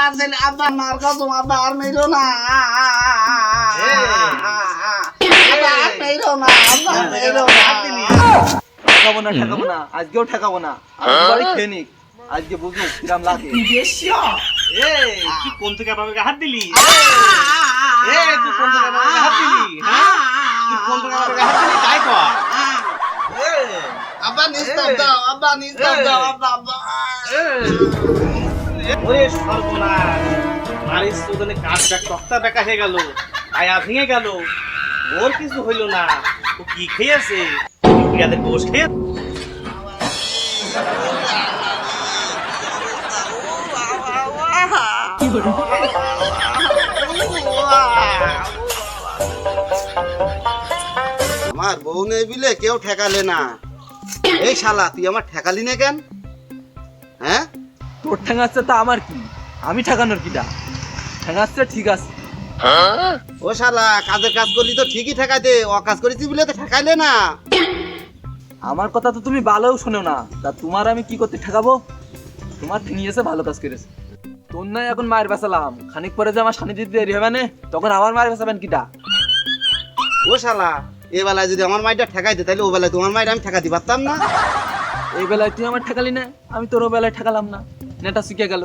আব্বা আর ছেলে আব্বা মার কসম আব্বা আর মেরো না আব্বা আর মেরো না আব্বা আর মেরো না ঠেকাবো না ঠেকাবো না আজকেও ঠেকাবো না আমি বাড়ি খেয়ে নিক আজকে বুঝব কিরাম লাগে তুই কোন থেকে বাবাকে হাত দিলি তুই কোন থেকে বাবাকে হাত দিলি হ্যাঁ তুই কোন থেকে বাবাকে হাত দিলি তাই কর আব্বা নিস্তাব দাও আব্বা নিস্তাব দাও আব্বা আব্বা ওরে সর্বনাশ। মারিস তোদের কাজটা তক্তা বেকা হয়ে গেল। আয়া ভেঙে গেল। ওর কিছু হইল না। ও কি খেয়েছে? বিড়ালের গোশ খেয়ে আমার বউ নেই বিলে কেউ ঠেকালে না। এই শালা, তুই আমার ঠেকালি না কেন? হ্যাঁ? তোর ঠেঙাচ্ছে তা আমার কি? আমি ঠেকানোর কিটা ঠেঙাচ্ছে ঠিক আছে। ও শালা কাজের কাজ করলি তো ঠিকই ঠেকাইতে অকাজ করেছি বলে তো ঠেকাইলে না। আমার কথা তো তুমি ভালোও শোনো না। তা তোমার আমি কি করতে ঠেকাবো? তোমার ঠেঙিয়েছে ভালো কাজ করেছে। তোর নয় এখন মায়ের বেসালাম খানিক পরে যে আমার সানি দিতে দেরি হবে না তখন আমার মায়ের বেসাবেন কিটা ও শালা এ বেলায় যদি আমার মাইটা ঠেকাইতে তাহলে ও বেলায় তোমার মাইটা আমি ঠেকাতে পারতাম না। এই বেলায় তুই আমার ঠেকালি না আমি তোর ও বেলায় ঠেকালাম না। নেটা শিখে গেল।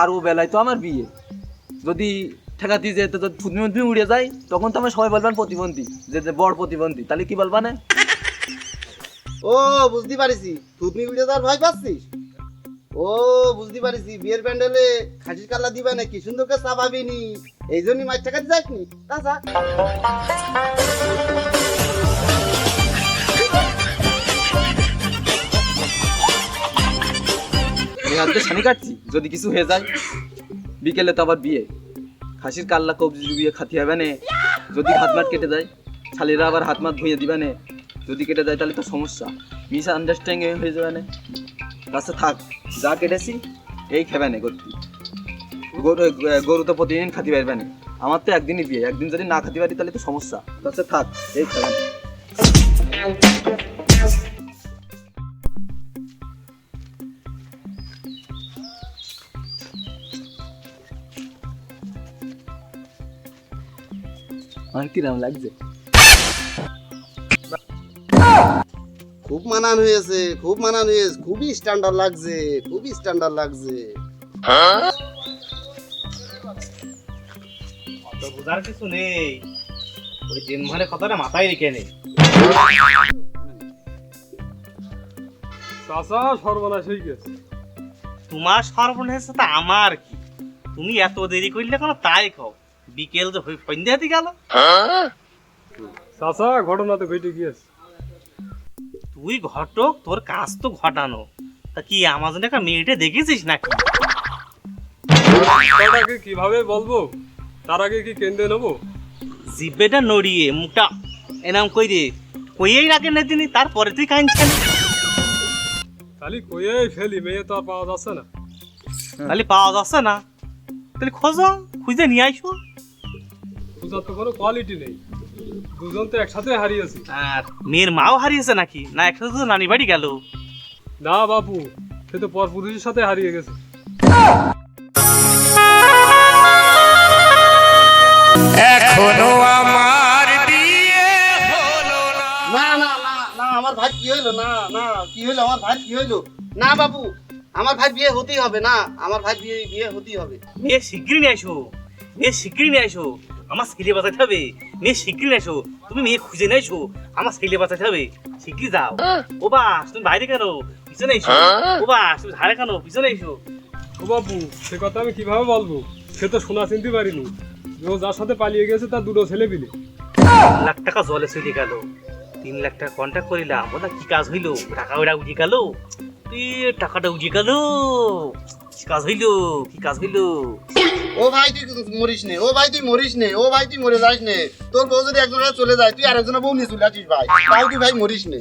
আর ও বেলায় তো আমার বিয়ে। যদি ঠেকাতি যে তো তুমি তুমি উড়ে যায়, তখন তো আমার সবাই বলবেন প্রতিবন্ধী। যে যে বড় প্রতিবন্ধী, তাহলে কি বলবা না? ও, বুঝতে পারিছি। থুতনি উড়ে যাওয়ার ভয় পাচ্ছিস? ও, বুঝতে পারিছি। বিয়ের প্যান্ডেলে খাসির কাল্লা দিবা না কি করে চাপাবিনি এই জন্যই মাছ ঠেকাতে যাসনি। তাছা আমি হাতে সানি কাটছি? যদি কিছু হয়ে যায়, বিকেলে তো আবার বিয়ে। খাসির কাল্লা কবজি ডুবিয়ে খাতি হবে না। যদি হাত মাত কেটে যায় শালিরা আবার হাত মাত ধুয়ে দিবে না। যদি কেটে যায়, তাহলে তো সমস্যা। মিস আন্ডারস্ট্যান্ডিং হয়ে যাবে না। কাছে থাক। যা কেটেছি, এই খেবে না গরু গরু তো প্রতিদিন খাতি পারবে না। আমার তো একদিনই বিয়ে। একদিন যদি না খাতি পারি, তাহলে তো সমস্যা। কাছে থাক। এই খেবে না আমার কিরাম লাগছে। খুব মানান হয়েছে খুব মানান হয়েছে খুবই স্ট্যান্ডার্ড লাগছে খুবই স্ট্যান্ডার্ড লাগছে। বোঝার কিছু নেই। ওই দিন কথাটা মাথায় রেখে নেই চাচা সর্বনাশ হয়ে গেছে। তোমার সর্বনাশ তো আমার কি? তুমি এত দেরি করলে কেন তাই খাও বিকেল তো হই- সন্ধ্যা হতে গেল। চাচা ঘটনা তো ঘটে গিয়েছে। তুই ঘটক তোর কাজ তো ঘটানো। তা কি আমাজন একটা মেয়েটা দেখেছিস নাকি? আগে কীভাবে বলব? তার আগে কি কেন্দ্রে নেব? জিব্বেটা নড়িয়ে মুখটা এনাম কই দে কইয়েই রাখে না তিনি তারপরে তুই কাঁদছেন। খালি কয়ে ফেলি মেয়ে তো আর পাওয়া যাচ্ছে না। তাহলে পাওয়া যাচ্ছে না। তাহলে খোঁজো খুঁজে নিয়ে আইসো তো কোনো কোয়ালিটি নেই। দুজন তো একসাথে হারিয়েছি। আর মেয়ের মাও হারিয়েছে নাকি? না একসাথে তো নানি বাড়ি গেল। না বাপু সে তো পর পুরুষের সাথে হারিয়ে গেছে। না। না না না আমার ভাই কি হইল না না কি হইল আমার ভাই কি হইল না বাবু আমার ভাই বিয়ে হতেই হবে না। আমার ভাই বিয়ে বিয়ে হতেই হবে। মেয়ে শিগগিরি নিয়ে আসো মেয়ে শিগগিরি নিয়ে আসো আমার ছেলে বাঁচাতে হবে। মেয়ে শিগগিরি আসো। তুমি মেয়ে খুঁজে নিয়ে আসো আমার ছেলে বাঁচাতে হবে। শিগগিরি যাও। ও বাস তুমি বাইরে কেন? পিছনে এসো। ও বাস তুমি ধারে কেন? পিছনে এসো। ও বাবু সে কথা আমি কীভাবে বলব? সে তো শোনা চিনতে পারিনি। ও যার সাথে পালিয়ে গেছে তার দুটো ছেলে পিলে লাখ টাকা জলে চলে গেল। তিন লাখ টাকা কন্ট্যাক্ট করিলাম। ওটা কি কাজ হইল? টাকা ওটা উঠে গেল? টাকাটা উঠে গেল। কি কাজ হইল? কি কাজ হইল? ও ভাই তুই মরিস নে। ও ভাই তুই মরিস নে। ও ভাই তুই মরে যাস নে। তোর বউ যদি একজনের চলে যায় তুই আর আরেকজনের বউ নিয়ে চলে আসিস ভাই। তাই তুই ভাই মরিস নে।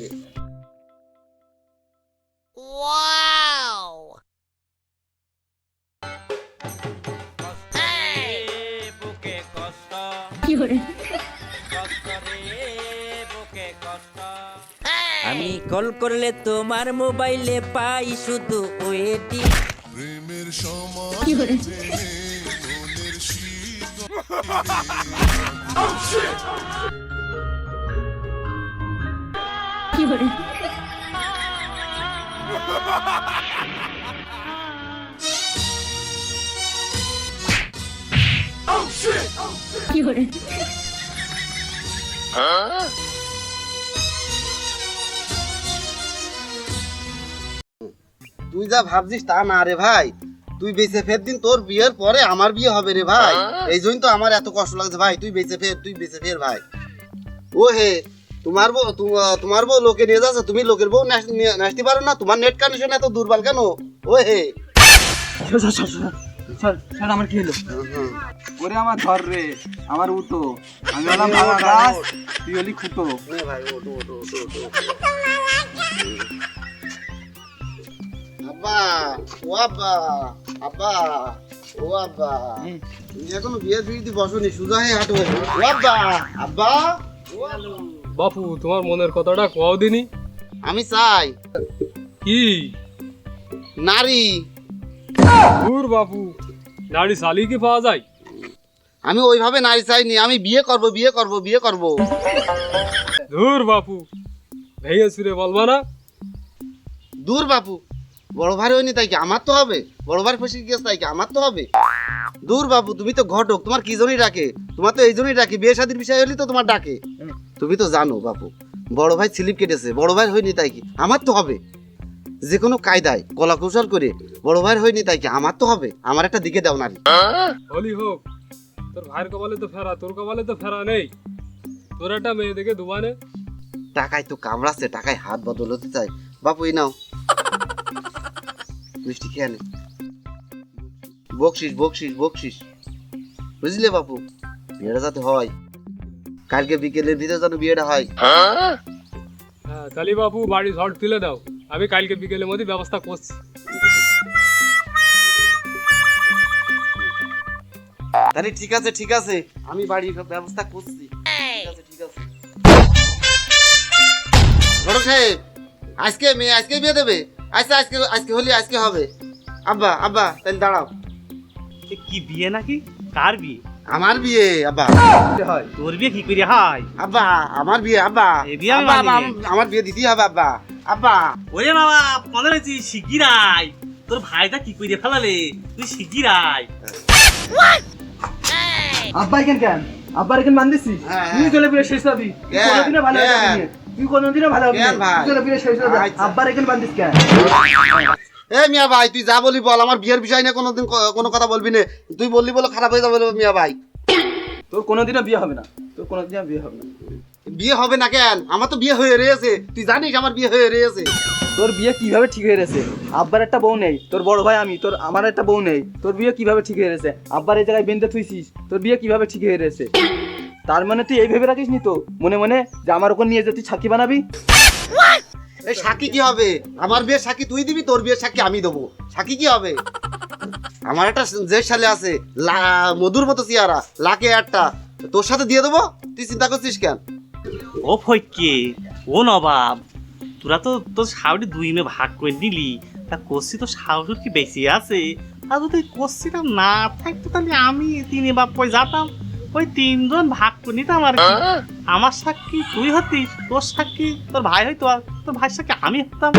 আমি কল করলে তোমার মোবাইলে পাই শুধু ওয়েটিং। প্রেমের মনের শীতল তুই যা ভাবছিস তা না রে ভাই তুই বেঁচে ফের দিন তোর বিয়ের পরে আমার বিয়ে হবে রে ভাই। এই জন্য তো আমার এত কষ্ট লাগছে। ভাই তুই বেঁচে ফের তুই বেঁচে ফের ভাই। ও হে তোমার বউ তোমার বউ লোকে নিয়ে যাচ্ছে তুমি লোকের বউ নাচতে পারো না তোমার নেট কানেকশন এত দুর্বল কেন? ও হে স্যার আমার কি হলো? ওরে আমার ধর রে আমার উতো আমি হলাম ভাঙা গাছ তুই হলি খুতো নে ভাই ওটো ওটো ওটো ওটো আব্বা ও আব্বা। আব্বা ও আব্বা। তুমি এখনও বিয়ের বিড়িতে বসনি সুজা হয়ে হাঁটো ও আব্বা আব্বা বাপু তোমার মনের কথাটা কোয়াও দিনি। আমি চাই। কি? নারী। দূর বাপু নারী শালি কি পাওয়া যায়? আমি ওইভাবে নারী চাইনি আমি বিয়ে করব বিয়ে করব বিয়ে করব। দূর বাপু ভেঙে সুরে বলবা না? দূর বাপু। বড় ভাই হয়নি তাই কি আমার তো হবে? বড় ভাই ফসে গিয়েছে তাই কি আমার তো হবে? দূর বাবু তুমি তো ঘটক তোমার কি জন্যই ডাকে? তোমার তো এই জন্যই ডাকে বিয়ে শাদির বিষয় হলেই তো তোমার ডাকে। তুমি তো জানো বাপু বড় ভাই স্লিপ কেটেছে বড় ভাই হয়নি তাই কি আমার তো হবে। যে কোনো কায়দায় কলা কৌশল করে বড় ভাই হয়নি তাই কি আমার তো হবে? আমার একটা দিকে দাও নারী। হলি হোক তোর ভাইয়ের কপালে তো ফেরা তোর কপালে তো ফেরা নেই। তোর একটা মেয়ে দেখে দুবানে টাকায় তো কামড়াচ্ছে টাকায় হাত বদল হতে চাই বাপু এই নাও। মিষ্টি খেয়ে নে। বকশিস বকশিস বকশিস। বুঝলে বাপু? বিয়েটা যাতে হয়। কালকে বিকেলের ভিতরে যেন বিয়েটা হয়। হ্যাঁ তাহলে বাপু বাড়ি ঝড় তুলে দাও। আমি কালকে বিকেলের মধ্যে ব্যবস্থা করছি। তাহলে ঠিক আছে ঠিক আছে। আমি বাড়ির ব্যবস্থা করছি। ঠিক আছে ঠিক আছে। বড় সাহেব আজকে মেয়ে আজকে বিয়ে দেবে? আজকে আজকে আজকে হলে আজকে হবে। আব্বা আব্বা তাহলে দাঁড়াও। এ কি বিয়ে নাকি? কার বিয়ে? আমার বিয়ে আব্বা। হয় তোর বিয়ে কি করে হয়? আব্বা আমার বিয়ে আব্বা। এ বিয়ে আমি আব্বা, আব্বা, মানি নে। আম- আমার বিয়ে দিতেই হবে আব্বা। আব্বা। ওরে বাবা মনে হয়েছি শিগিরাই। তোর ভাইটা কি করে ফেলালে? তুই শিগিরাই। আব্বা এখান কেন? আব্বার এখান হ্যাঁ, তুই হ্যাঁ। চলে ফিরে শেষ হবি তুই কোনোদিনও ভালো হবে কেন? না। তুই কোনোদিনও ভালো হবে আচ্ছা। আব্বার এখান বান্ধিস কেন এ মিয়া ভাই তুই যা বলি বল আমার বিয়ের বিষয় নিয়ে কোনোদিন কোনো কথা বলবি না। তুই বললি বলে খারাপ হয়ে যাবে মিয়া ভাই। তোর কোনোদিনও বিয়ে হবে না। তোর কোনোদিনও বিয়ে হবে না। বিয়ে হবে না কেন? আমার তো বিয়ে হয়ে রয়েছে। তুই জানিস আমার বিয়ে হয়ে রয়েছে। তোর বিয়ে কীভাবে ঠিক হয়ে আব্বার একটা বউ নেই। তোর বড় ভাই আমি তোর আমার একটা বউ নেই। তোর বিয়ে কীভাবে ঠিক হয়ে আব্বার এই জায়গায় বেঁধে থুইছিস। তোর বিয়ে কীভাবে ঠিক হয়ে তার মানে তুই এই ভেবে রাখিস নি তো? মনে মনে যে আমার ওপর নিয়ে যে তুই ছাকি বানাবি? এই সাক্ষী কি হবে? আমার বিয়ের সাক্ষী তুই দিবি তোর বিয়ের সাক্ষী আমি দেবো। সাক্ষী কি হবে? আমার একটা যে সালে আছে মধুর মতো চেয়ারা লাকে একটা তোর সাথে দিয়ে দেবো? তুই চিন্তা করছিস কেন? ও ফৈকে ও নবাব তোরা তো তোর শাওরি দুই মে ভাগ করে নিলি। তা কষি তো শাওর কি বেশি আছে? আর যদি কষিটা না থাকতো তাহলে আমি তিনে বাপ পয় যেতাম। ওই তিনজন ভাগ করে নিতাম আর কি? আমার সাক্ষী তুই হতিস তোর সাক্ষী তোর ভাই হইতো আর তোর ভাই সাক্ষী আমি হতাম।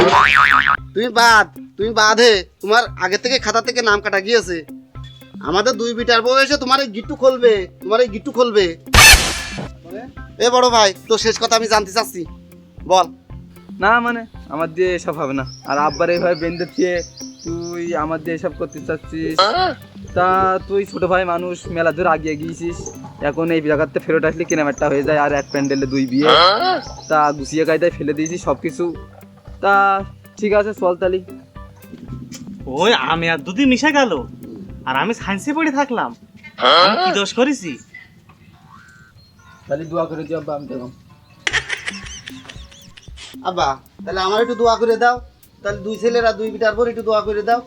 তুমি বাদ তুমি বাদ হে। তোমার আগে থেকে খাতা থেকে নাম কাটা গিয়েছে। আমাদের দুই বিটার বয়সে তোমার এই গিট্টু খুলবে তোমার এই গিট্টু খুলবে। এ বড় ভাই তো শেষ কথা আমি জানতে চাচ্ছি। বল। না মানে আমার দিয়ে এসব হবে না। আর আব্বার এইভাবে বেঁধে দিয়ে তুই আমার দিয়ে এসব করতে চাচ্ছিস? তা তুই ছোট ভাই মানুষ মেলা দূর আগিয়ে গিয়েছিস। এখন এই জায়গাতে ফেরত আসলে কেনামেটটা হয়ে যায় আর এক প্যান্ডেলে দুই বিয়ে। তা গুছিয়ে কায়দায় ফেলে দিয়েছি সব কিছু তা ঠিক আছে চল তালি। ওই আমি আর দুদিন মিশে গেল। আর আমি সায়েন্সে পড়ে থাকলাম। আমি কি দোষ করেছি? তাহলে দোয়া করে দিও আব্বা আমি দেখলাম। আব্বা তাহলে আমার একটু দোয়া করে দাও। তাহলে দুই ছেলেরা দুই বিটার পর একটু দোয়া করে দাও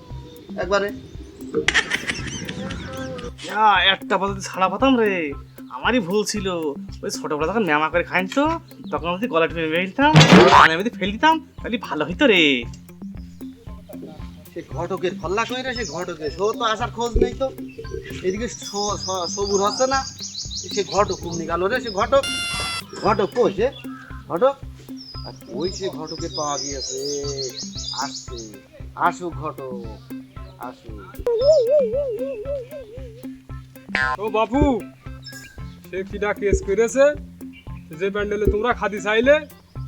একবারে। একটা পদ্ধতি ছাড়া পাতাম রে। আমারই ভুল ছিল। ওই ছোটবেলা তখন ম্যামা করে খাইন তো তখন যদি গলা টিপে ফেলতাম কানে মধ্যে ফেল দিতাম তাহলে ভালো হইতো রে। সে ঘটকের ফল্লা কই রে সে ঘটকের সো তো আসার খোঁজ নেই তো। এদিকে সবুর হচ্ছে না। সে ঘটক কুমনি গেল রে? সে ঘটক। ঘটক কই সে? ঘটক? আর ওই সে ঘটকে পাওয়া গিয়েছে? আসছে আসুক ঘটক আসুক। ও বাপু সে কিনা কেস করেছে? যে প্যান্ডেলে তোমরা খাদি চাইলে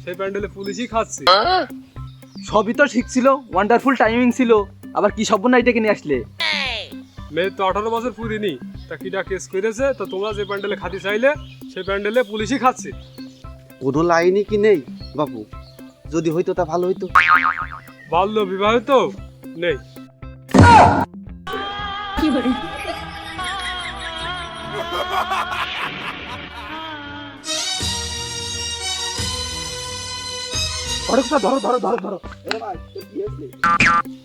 সেই প্যান্ডেলে পুলিশই খাচ্ছে। সবই তো ঠিক ছিল ওয়ান্ডারফুল টাইমিং ছিল। আবার কি সব নাইটে কিনে আসলে? মেয়ের তো আঠারো বছর পুরিনি তা কিনা কেস করেছে? তো তোমরা যে প্যান্ডেলে খাদি চাইলে সেই প্যান্ডেলে পুলিশই খাচ্ছে। কোনো লাইনই কি নেই বাপু? যদি হইতো তা ভালো হইতো। বাল্য বিবাহিত নেই। ধরো ধরো ধরো ধরো।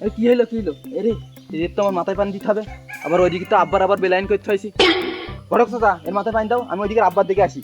এ কি হইল কি হইল? এরে এর তো আমার মাথায় পানি দিতে হবে। আবার ওইদিকে তো আব্বার আবার বেলাইন করতে হয়েছি। ঘটক দাদা এর মাথায় পানি দাও আমি ওইদিকে আব্বার দিকে আসি।